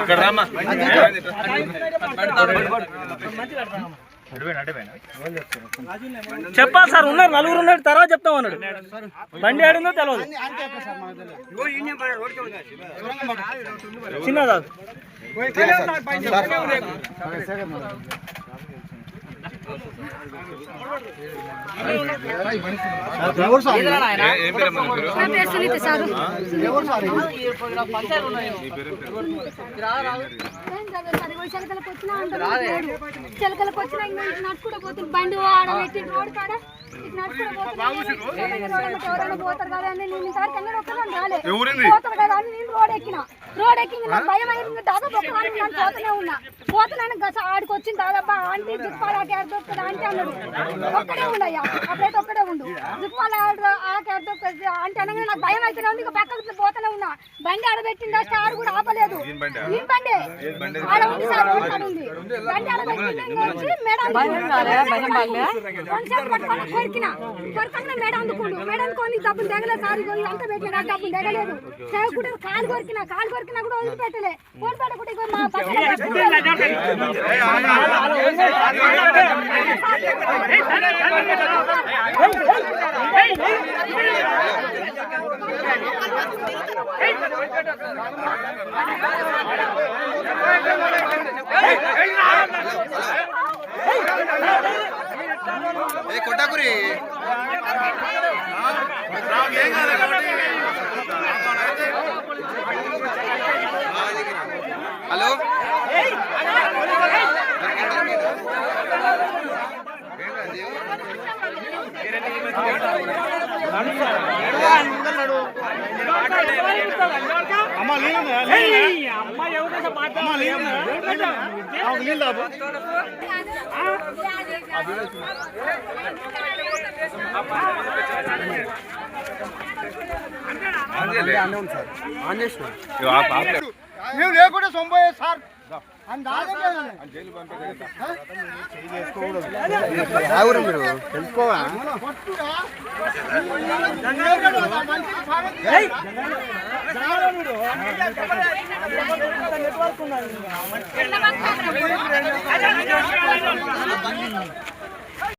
ఇక్కడ రామా చెప్పాలి సార్ ఉన్నారు నలుగురు ఉన్నారు తర్వాత చెప్తాం అన్నాడు. బండి ఆడిందో తెలియదు చిన్నదా చిలకలకు వచ్చినా ఇంకా నడుచుకుంటూ పోతుంది. బండి ఆడబెట్టి రోడ్ కాడ. పోతారు కదా అని నేను ఇంతవరకు ఎన్నడూ రాలే పోతారు కదా అని రోడ్ ఎక్కిన రోడ్ ఎక్కి నాకు భయం అయింది దాదాపు ఒక్కదాన్ని నేను పోతూనే ఉన్నా పోతున్నాను గస ఆడికి వచ్చిన దాదాపు ఆంటీ జిప్పాల క్యాట్ దొరుకుతుంది ఆంటీ అన్నాడు ఒక్కడే ఉండయ్యా అప్పుడైతే ఒక్కడే ఉండు జిప్పాల ఆ క్యాట్ దొరుకుతుంది ఆంటీ అనగానే నాకు భయం అయితేనే ఉంది ఇక పక్కకు పోతూనే ఉన్నా బండి ఆడబెట్టిందా స్టార్ కూడా ఆపలేదు ఏం బండి ఆడ ఉంది సార్ ఉంది బండి ఆడబెట్టిందా మేడం కొంచెం పట్టుకొని కొరికిన కొరకంగానే మేడం అందుకుండు మేడం అందుకొని డబ్బులు దిగలేదు సార్ ఇగో ఇదంతా పెట్టిన నాకు డబ్బులు దిగలేదు సేవకుడు కాలు కొరికిన కాలు కొరికినా కూడా వదిలిపెట్టలే వదిలిపెట్టకుండా ఇగో మా పక్కన ఏ కొట్టాకురి హలో ఇగో ఆపు, మేము లేకుండా సొంపోయే సార్. ఆగురు మీరు తెలుసుకోవా? నెట్వర్క్